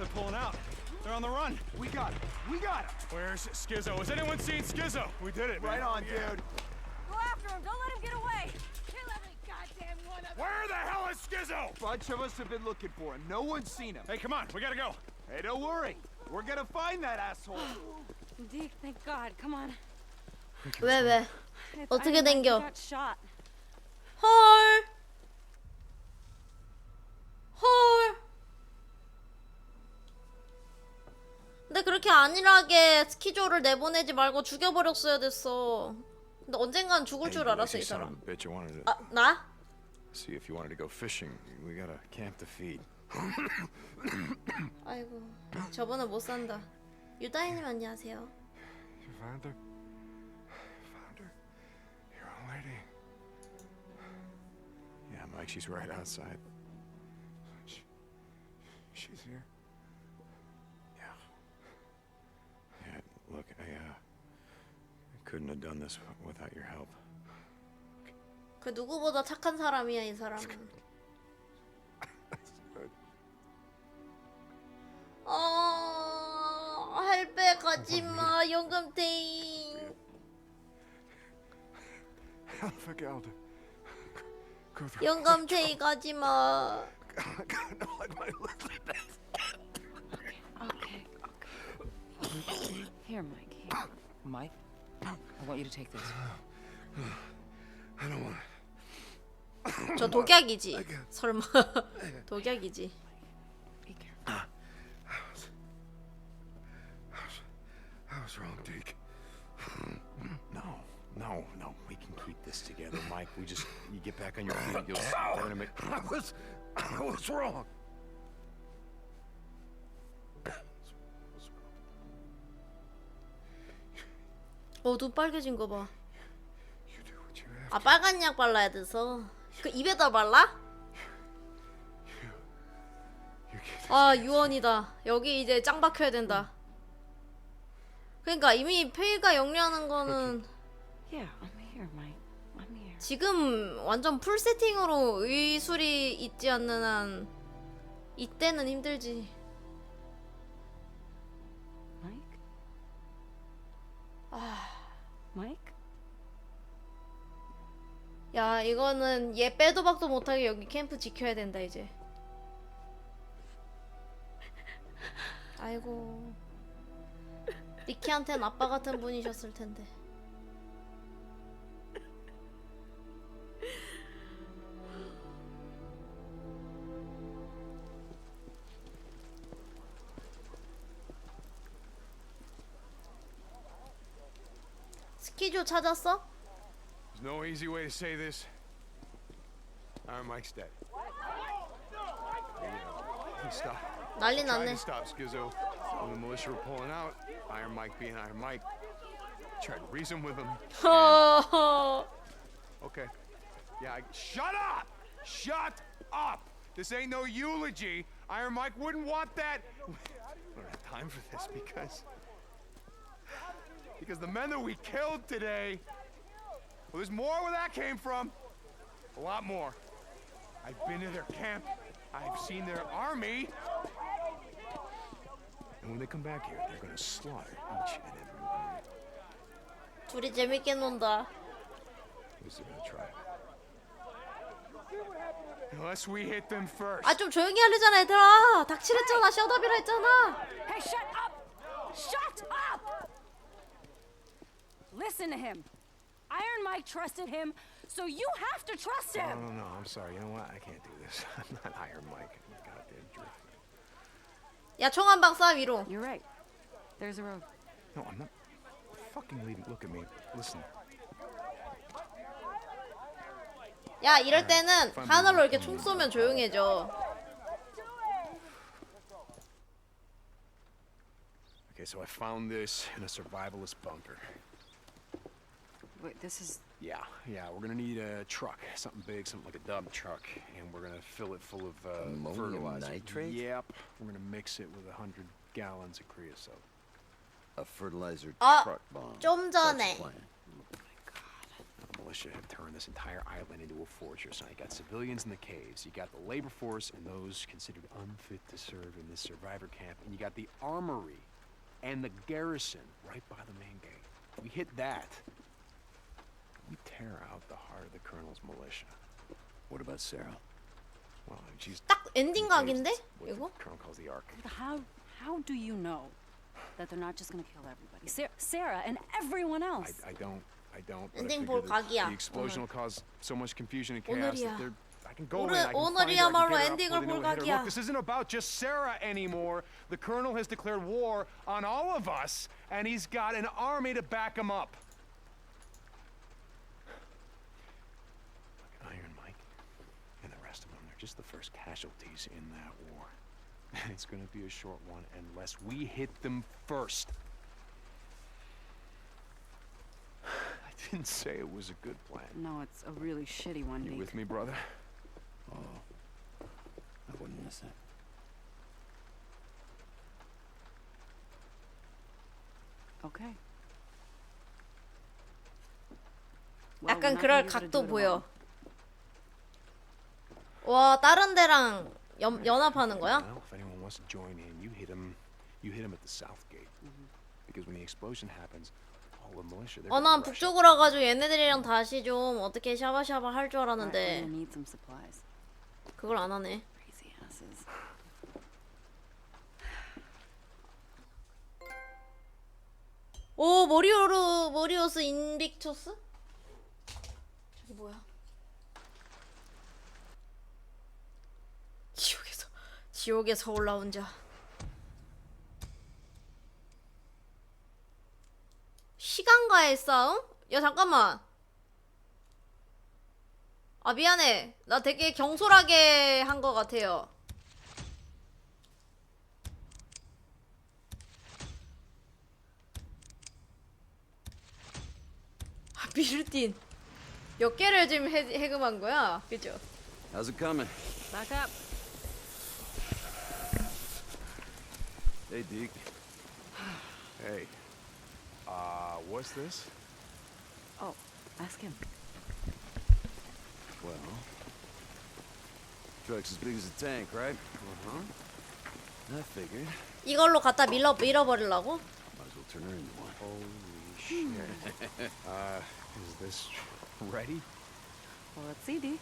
They're pulling out. They're on the run. We got him. We got him. Where's Schizo? Has anyone seen Schizo? We did it, man. Right on, yeah. dude. Go after him. Don't let him get away. Kill every goddamn one of them. Where the hell is Schizo? A bunch of us have been looking for him. No one's seen him. Hey, come on. We gotta go. Hey, don't worry. We're gonna find that asshole. Dick, thank God. Come on. Bebe. Otuka dengyo. Got shot. Hor. Hor. 근데 그렇게 안일하게 스키조를 내보내지 말고 죽여버렸어야 됐어. 근데 언젠간 죽을 줄 알았어 이 사람. bitch, I wanted to 아 나? see if you wanted to go fishing. We got a camp to feed. 아이고 저번에 못 산다. 유다희님 안녕하세요. You found her? Found her? Your old lady? Yeah, Mike, she's right outside. She, she's here? Couldn't have done this without your help. 그 누구보다 착한 사람이야 이 사람은. 어 할배 가지마 영감탱이. Alpha Go through. 영감탱이 가지마. like my Elizabeth. Okay, okay. Here, Mike. Here. Mike, I want you to take this. I don't want it. 저 독약이지. 설마 독약이지. Be careful. I was wrong, Deke. No, no, no. We can keep this together, Mike. We just you get back on your feet. You'll we're gonna make. I was, I was wrong. 어 눈 빨개진 거 봐. 아 빨간 약 발라야 돼서. 그 입에다 발라? 아 유언이다. 여기 이제 짱 박혀야 된다. 그러니까 이미 폐가 영리하는 거는. 지금 완전 풀 세팅으로 의술이 있지 않는 한 이때는 힘들지. Mike? 야 이거는 얘 빼도 박도 못하게 여기 캠프 지켜야 된다 이제. 아이고. 리키한텐 아빠 같은 분이셨을 텐데. 키조 찾았어? There's no easy way to say this. Iron Mike's dead. He stopped. 난리 Tried 났네. to stop Skizzo when the militia were pulling out. Iron Mike being Iron Mike. Tried to reason with him. 허허. Okay. Yeah, I, shut up! Shut up! This ain't no eulogy. Iron Mike wouldn't want that. We don't have time for this because. Because the men that we killed today. Well, there's more where that came from. A lot more. I've been to their camp. I've seen their army. And when they come back here, they're gonna slaughter each and every one. 둘이 재밌게 논다. At least they're gonna try. Unless we hit them first. 아 좀 조용히 하려잖아 얘들아. 닥치랬잖아. 셧업이라 했잖아. Hey, shut up! Shut up! Listen to him. Iron Mike trusted him, so you have to trust No, him. no, no. I'm sorry. You know what? I can't do this. I'm not Iron Mike. I'm a goddamn jerk. 야 총 한 방 쏴 위로. You're right. There's a road. No, I'm not. Fucking leaving. Look at me. Listen. 야 이럴 때는 하늘로 이렇게 총 쏘면 조용해져. Okay, so I found this in a survivalist bunker. Wait, this is. Yeah, yeah. We're gonna need a truck, something big, something like a dump truck, and we're gonna fill it full of uh, Ammonium fertilizer. nitrate? Yep. We're gonna mix it with a hundred gallons of creosote. A fertilizer 아, truck bomb. 좀 That's 전에 the plan. militia have turned this entire island into a fortress. Now, you got civilians in the caves, you got the labor force and those considered unfit to serve in this survivor camp, and you got the armory and the garrison right by the main gate. We hit that. We tear out the heart of the colonel's militia. What about Sarah? Well, she's 딱 엔딩 각인데? what 이거? the colonel calls the arc. But how how do you know that they're not just gonna kill everybody? Sarah, Sarah and everyone I, else. I don't, I don't. But I 엔딩 figure 볼 that 각이야, The explosion will cause so much confusion and chaos 오늘이야. that they're. I can go 오늘- in, I can find her, I can 오늘이야말로 get her up 엔딩을 before they know 볼 what hit her. 각이야. Look, this isn't about just Sarah anymore. The colonel has declared war on all of us, and he's got an army to back him up. just the first casualties in that war. And it's gonna be a short one unless we hit them first. I didn't say it was a good plan. No, it's a really shitty one, You Deke. with me, brother? I wouldn't miss it. Okay. Well, we're 약간 not 그럴 gonna be able to 각도 do it 보여. 와 다른 데랑 연, 연합하는 거야? Well, if anyone wants to join in, you hit them. You hit them at the south gate. Because when the explosion happens, all the militia. they're 어 gonna 난 rush 북쪽으로 와가지고 얘네들이랑 다시 좀 어떻게 샤바샤바 할줄 We're 알았는데 gonna need some supplies. 그걸 안 하네. Crazy asses. 오 모리오르 모리오스 인빅초스? 저기 뭐야? 지옥에서 지옥에서 올라온 자. 시간과의 싸움? 야 잠깐만. 아 미안해. 나 되게 경솔하게 한 것 같아요. 아, 미르틴 몇 개를 지금 해, 해금한 거야? 그죠? How's it coming? Back up. Hey, Deke. Hey. Uh, what's this? Oh, ask him. Well, truck's as big as a tank, right? Uh-huh. I figured. 이걸로 갖다 밀어 밀어버리려고? Might as well turn her into one. Holy shit. uh, is this ready? Well, let's see, Deke.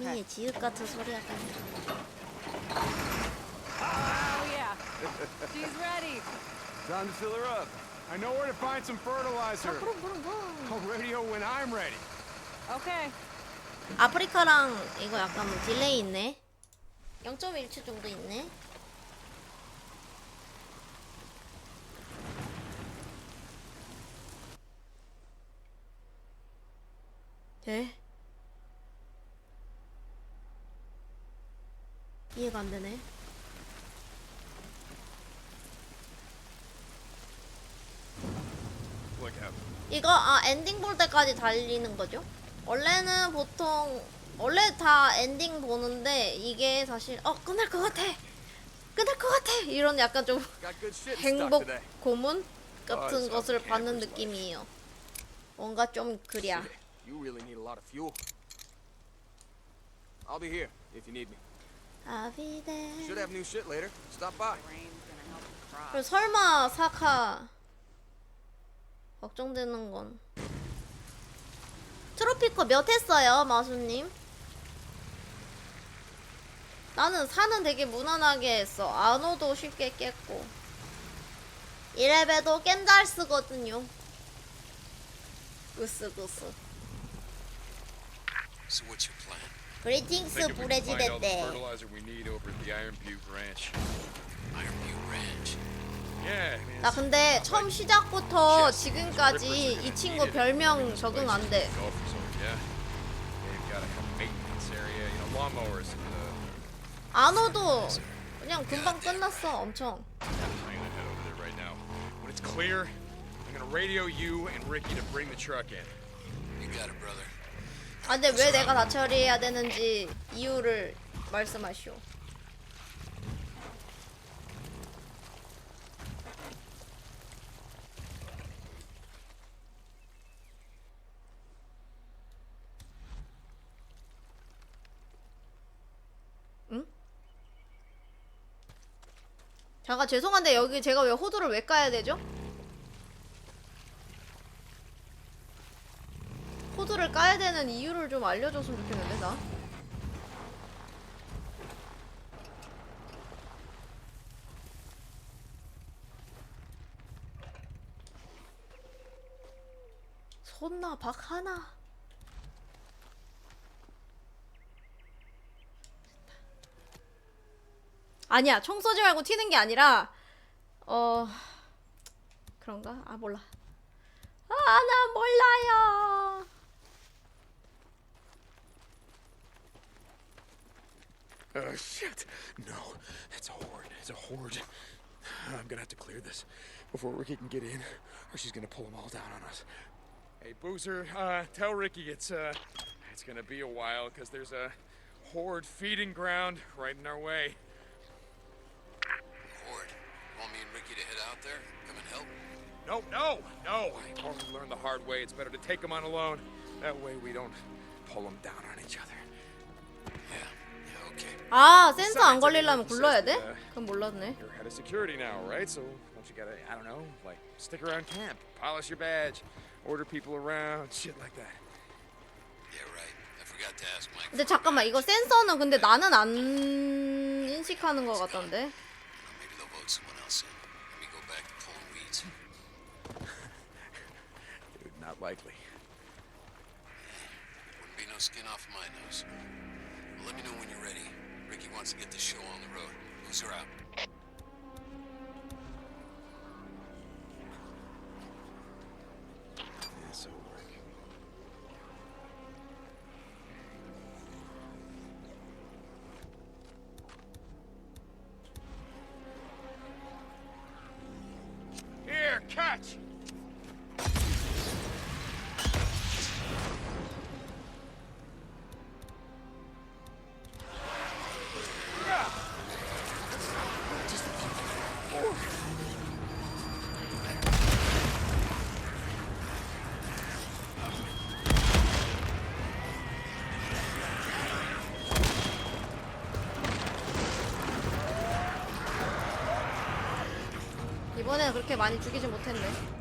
장미의 지읒 같은 소리가 Oh yeah. She's ready. Time to fill her up. I know where to find some fertilizer. 뭐 I'll radio when I'm ready. Okay. 아프리카랑 이거 약간 딜레이 있네 0.1초 정도 있네 돼? 이해가 안 되네. 이거 아 엔딩 볼 때까지 달리는 거죠? 원래는 보통 원래 다 엔딩 보는데 이게 사실 어 끝날 것 같아 끝날 것 같아 이런 약간 좀 행복. 고문 같은 Oh, 것을 받는 느낌이에요. 뭔가 좀 그랴. You really need a lot of fuel. I'll be here if you need me. 아비데. Should have new shit later. Stop by. Rain's gonna help the crop. 그리고 설마 사카 걱정되는 건 트로피커 몇 했어요, 마수님? 나는 사는 되게 무난하게 했어. 안오도 쉽게 깼고. 이레베도 깬 잘 쓰거든요. 으쓱으쓱. So what's your plan? 그리팅스 man. 나 근데 처음 시작부터 지금까지 이 친구 별명 적응 안 돼. Uh, 안오도 그냥 금방 끝났어, 엄청. When it's clear, I'm gonna radio you and Ricky to bring the truck in. You got it, brother. 아 근데 왜 내가 다 처리해야 되는지 이유를 말씀하시오. 응? 잠깐 죄송한데 여기 제가 왜 호두를 왜 까야 되죠? 호두를 까야 되는 이유를 좀 알려줬으면 좋겠는데 나. 손나 박 하나. 아니야 총 쏘지 말고 튀는 게 아니라 어 그런가? 아 몰라. 아 나 몰라요. Oh, shit. No, it's a horde. It's a horde. I'm gonna have to clear this before Ricky can get in, or she's gonna pull them all down on us. Hey, Boozer, uh, tell Ricky it's, uh, it's gonna be a while, because there's a horde feeding ground right in our way. Horde. Want me and Ricky to head out there? Come and help? No, no, no! I already learned the hard way. It's better to take them on alone. That way we don't pull them down on each other. 아 센서 안 걸리려면 굴러야 돼? 그건 몰랐네. You're head of security now, right? So don't you gotta, I don't know, like stick around camp, polish your badge, order people around, shit like that. Yeah, right. I forgot to ask Mike. 근데 잠깐만 이거 센서는 근데 나는 안 인식하는 것 같던데. Maybe they'll vote someone else in. Let me go back to pulling weeds. Dude, not likely. Wouldn't be no skin off my nose. Let me know when you're ready. Ricky wants to get this show on the road. Who's her out? 그렇게 많이 죽이진 못했네.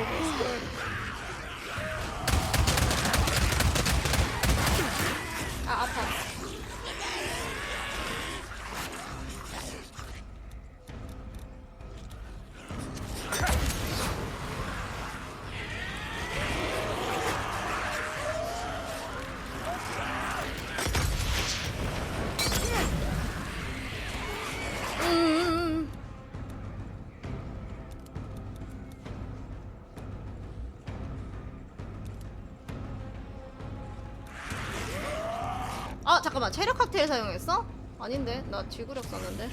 아 잠깐만 체력 칵테일 사용했어? 아닌데 나 지구력 썼는데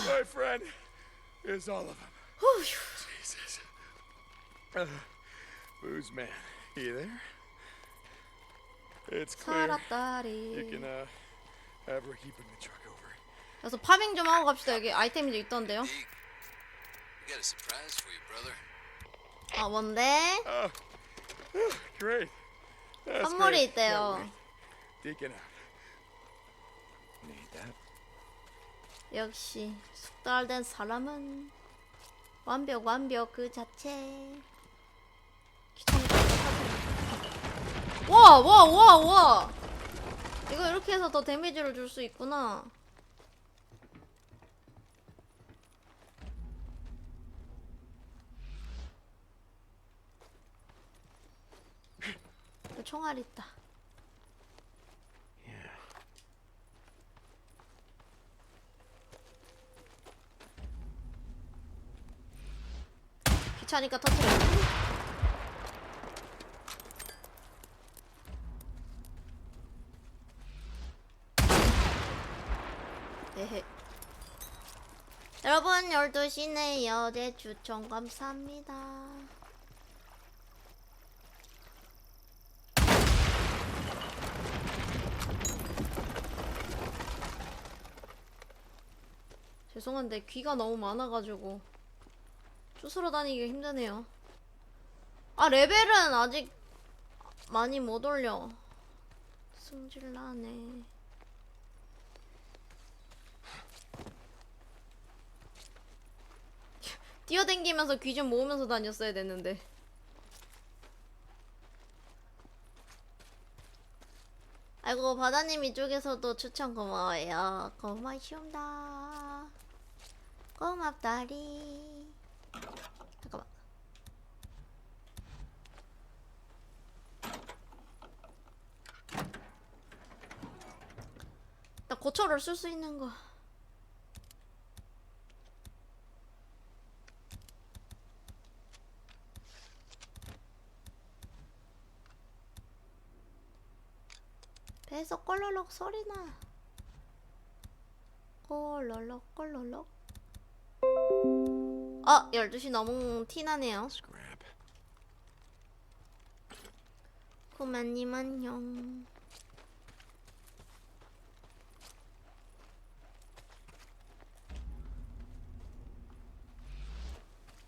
My friend is all of them. 휴. Jesus. Uh, Booze man, you there? It's clear. You 살았다리. can uh, have Ricky bring the truck over. 그래서 파밍 좀 하고 갑시다. 여기 아이템이 좀 있던데요. Deke, we got a surprise for you, brother. 아 뭔데? Oh, great. That's 선물이 great. 있대요. Can't wait. Deacon out. 역시 숙달된 사람은 완벽 완벽 그 자체. 와와 와 와. 이거 이렇게 해서 더 데미지를 줄 수 있구나. 그 총알 있다. 귀찮으니까 터트려. 에헤. 여러분 12시네 여대 추천 감사합니다. 죄송한데 귀가 너무 많아가지고 쭈스러 다니기 힘드네요. 아 레벨은 아직 많이 못 올려. 승질나네. 뛰어댕기면서 귀 좀 모으면서 다녔어야 됐는데. 아이고 바다님 이쪽에서도 추천 고마워요. 고마시옵다. 고맙다리. 잠깐만. 나 고철을 쓸 수 있는 거. 배에서 꼴러럭 소리나. 꼴러럭 꼴러럭. 아, 12시 너무 티나네요. 고만님 안녕.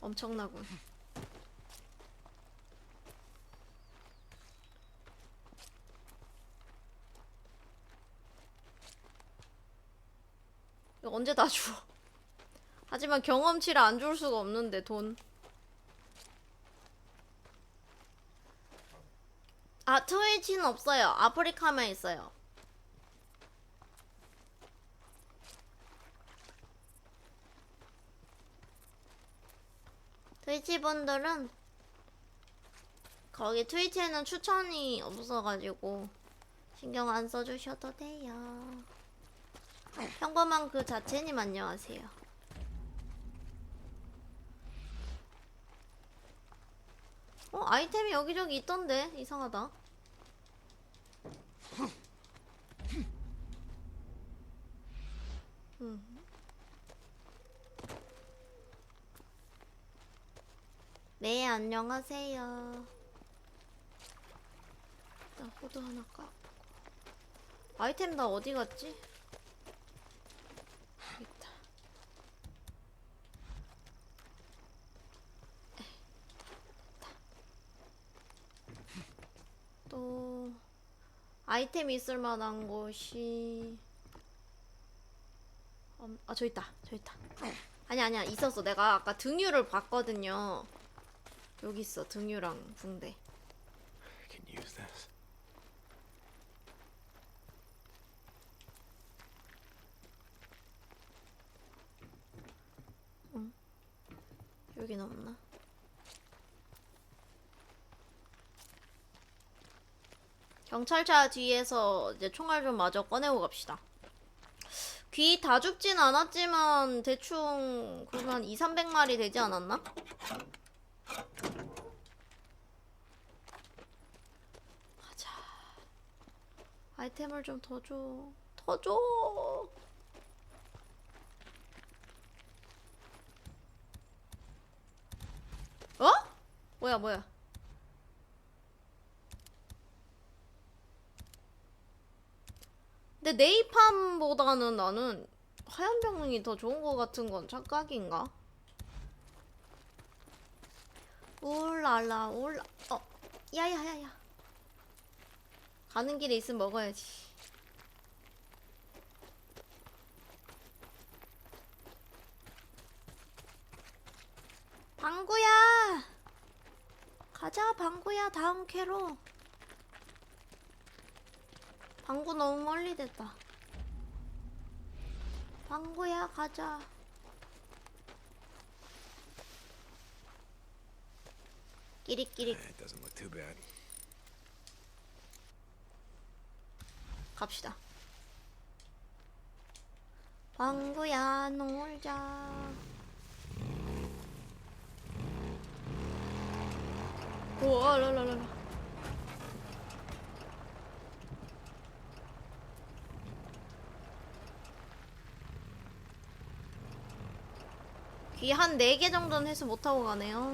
엄청나군. 이거 언제 다 줘? 하지만 경험치를 안 줄 수가 없는데 돈. 아 트위치는 없어요. 아프리카만 있어요. 트위치 분들은 거기 트위치에는 추천이 없어가지고 신경 안 써주셔도 돼요. 평범한 그 자체님 안녕하세요. 어 아이템이 여기저기 있던데 이상하다. 음. 네 안녕하세요. 나 호두 하나 까고 아이템 다 어디 갔지? 여기 있다. 또 아이템 있을 만한 곳이 음, 아저 있다. 저 있다. 아니 아니야. 있었어. 내가 아까 등유를 봤거든요. 여기 있어. 등유랑 붕대. This. 여긴 없나 경찰차 뒤에서 이제 총알 좀 마저 꺼내고 갑시다. 귀 다 죽진 않았지만 대충 그러면 2, 300마리 되지 않았나? 가자. 아이템을 좀 더 줘. 더 줘. 어? 뭐야 뭐야. 근데 네이팜보다는 나는 하얀 병이 더 좋은 것 같은 건 착각인가? 울랄라 울라 어 야야야야. 가는 길에 있으면 먹어야지. 방구야! 가자 방구야 다음 캐로 방구 너무 멀리 됐다. 방구야 가자. 끼리끼리. 갑시다. 방구야 놀자. 우와 랄랄랄라 귀한 4개 정도는 해서 못하고 가네요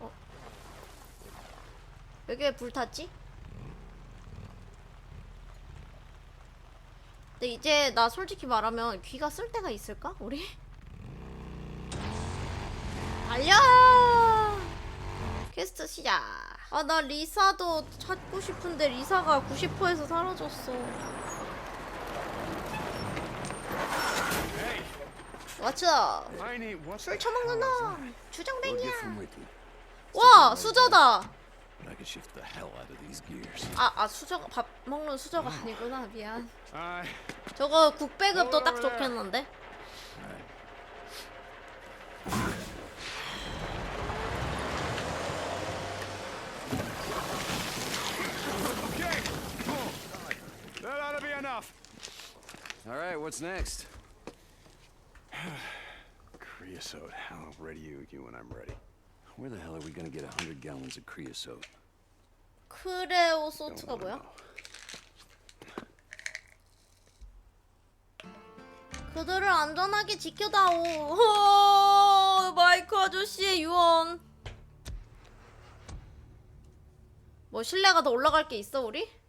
어. 여기 왜 불 탔지? 근데 이제 나 솔직히 말하면 귀가 쓸 때가 있을까? 우리? 달려! 퀘스트 시작. 아, 나 리사도 찾고 싶은데 리사가 90%에서 사라졌어. What 술 the 처먹는 hell is 놈! that? We'll 주정뱅이야! 와! 수저다! 아, 아, 수저가, 밥 먹는 수저가 아니구나. 미안. Uh, 저거 국배급도 딱 좋겠는데? okay. Cool. That ought to be enough. All right, what's next? Creosote. How ready you you when I'm ready? Where the hell are we gonna get a hundred gallons of creosote? 크레오소트가 뭐야? 그들을 안전하게 지켜다오. 호, 마이크 아저씨의 유언. 뭐 신뢰가 더 올라갈 게 있어 우리?